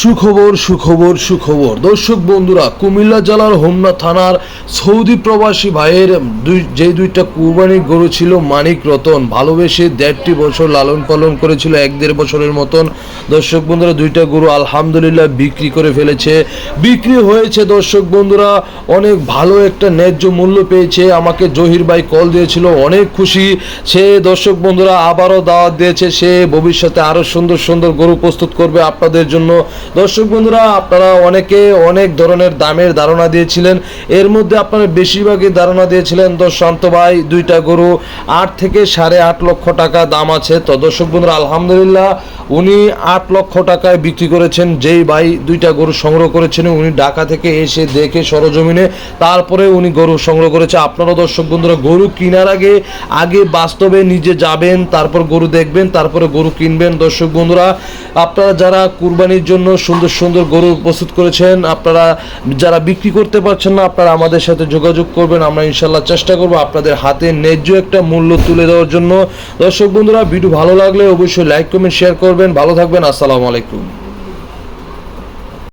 সুখবর সুখবর সুখবর। দর্শক বন্ধুরা, কুমিল্লা জেলার হোমনা থানার সৌদি প্রবাসী ভাইয়ের দুই যে দুইটা কুরবানি গরু ছিল মানিক রতন, ভালোবেসে দেড়টি বছর লালন পালন করেছিল এক দেড় বছরের মতন। দর্শক বন্ধুরা, দুইটা গরু আলহামদুলিল্লাহ বিক্রি করে ফেলেছে। বিক্রি হয়েছে, দর্শক বন্ধুরা, অনেক ভালো একটা ন্যায্য মূল্য পেয়েছে। আমাকে জহির ভাই কল দিয়েছিল, অনেক খুশি। সে, দর্শক বন্ধুরা, আবারও দাওয়াত দিয়েছে, সে ভবিষ্যতে আরও সুন্দর সুন্দর গরু প্রস্তুত করবে আপনাদের জন্য। দর্শক বন্ধুরা, আপনারা অনেকে অনেক ধরনের দামের ধারণা দিয়েছিলেন। এর মধ্যে আপনারা বেশিরভাগই ধারণা দিয়েছিলেন দর্শান্ত ভাই, দুইটা গরু আট থেকে সাড়ে আট লক্ষ টাকা দাম আছে। তো দর্শক বন্ধুরা, আলহামদুলিল্লাহ উনি আট লক্ষ টাকায় বিক্রি করেছেন। যেই ভাই দুইটা গরু সংগ্রহ করেছেন, উনি ঢাকা থেকে এসে দেখে সরজমিনে, তারপরে উনি গরু সংগ্রহ করেছে। আপনারা দর্শক বন্ধুরা, গরু কেনার আগে আগে বাস্তবে নিজে যাবেন, তারপর গরু দেখবেন, তারপরে গরু কিনবেন। দর্শক বন্ধুরা, আপনারা যারা কুরবানির জন্য সুন্দর সুন্দর গরু প্রস্তুত করেছেন। আপনারা যারা বিক্রি করতে পারছেন না, আপনারা আমাদের সাথে যোগাযোগ করবেন। আমরা ইনশাল্লাহ চেষ্টা করব আপনাদের হাতে ন্যায্য একটা মূল্য তুলে দেওয়ার জন্য। দর্শক বন্ধুরা, ভিডিও ভালো লাগলে অবশ্যই লাইক কমেন্ট শেয়ার করবেন। ভালো থাকবেন। আসসালামু আলাইকুম।